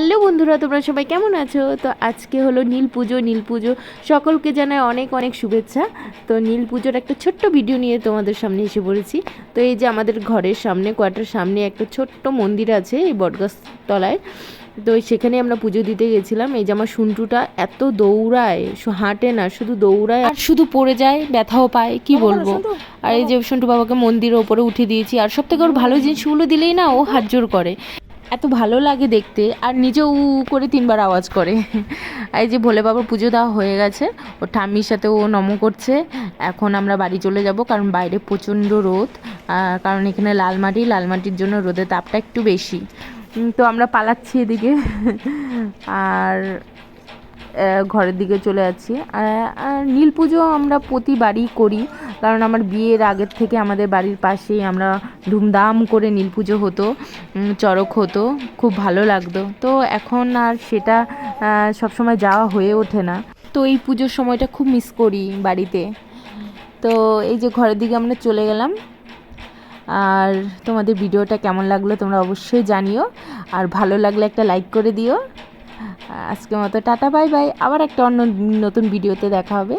Hello বন্ধুরা তোমরা সবাই কেমন আছো? তো আজকে হলো নীল পুজো নীল পুজো। সকলকে জানায় অনেক অনেক শুভেচ্ছা। তো নীল পুজোর একটা ছোট্ট ভিডিও নিয়ে তোমাদের সামনে এসে পড়েছি। তো এই যে আমাদের ঘরের সামনে কোয়ার্টার সামনে একটা ছোট্ট মন্দির আছে এই বটগাছ তলায় তো সেখানে আমরা পুজো দিতে গেছিলাম। এই যে আমার সুন্টুটা এত দৌড়ায় হাঁটে না শুধু দৌড়ায়। আর শুধু পড়ে যায় ব্যথাও পায় কি বলব? আর এই যে সন্টু বাবাকে মন্দিরের ওপরে উঠে দিয়েছি। আর সব থেকে ওর ভালো জিনিসগুলো দিলেই না ও হাত জোর করে। এত ভালো লাগে দেখতে, আর নিজে উ করে তিনবার আওয়াজ করে। এই যে ভোলে বাবার পুজো দেওয়া হয়ে গেছে, ও ঠাম্মির সাথে ও নম করছে। এখন আমরা বাড়ি চলে যাব, কারণ বাইরে প্রচণ্ড রোদ কারণ এখানে লাল মাটি লাল মাটির জন্য রোদের তাপটা একটু বেশি। তো আমরা পালাচ্ছি এদিকে। আর ঘরের দিকে চলে যাচ্ছি। আর নীল পুজো আমরা প্রতিবারই করি। কারণ আমার বিয়ের আগের থেকে আমাদের বাড়ির পাশেই আমরা ধুমধাম করে নীল পুজো হতো চড়ক হতো, খুব ভালো লাগতো। তো এখন আর সেটা সবসময় যাওয়া হয়ে ওঠে না। তো এই পুজোর সময়টা খুব মিস করি বাড়িতে। তো এই যে ঘরের দিকে আমরা চলে গেলাম। আর তোমাদের ভিডিওটা কেমন লাগল তোমরা অবশ্যই জানিও। আর ভালো লাগলে একটা লাইক করে দিও। আজকের মতো টাটা বাই বাই আবার একটা অন্য নতুন ভিডিওতে দেখা হবে।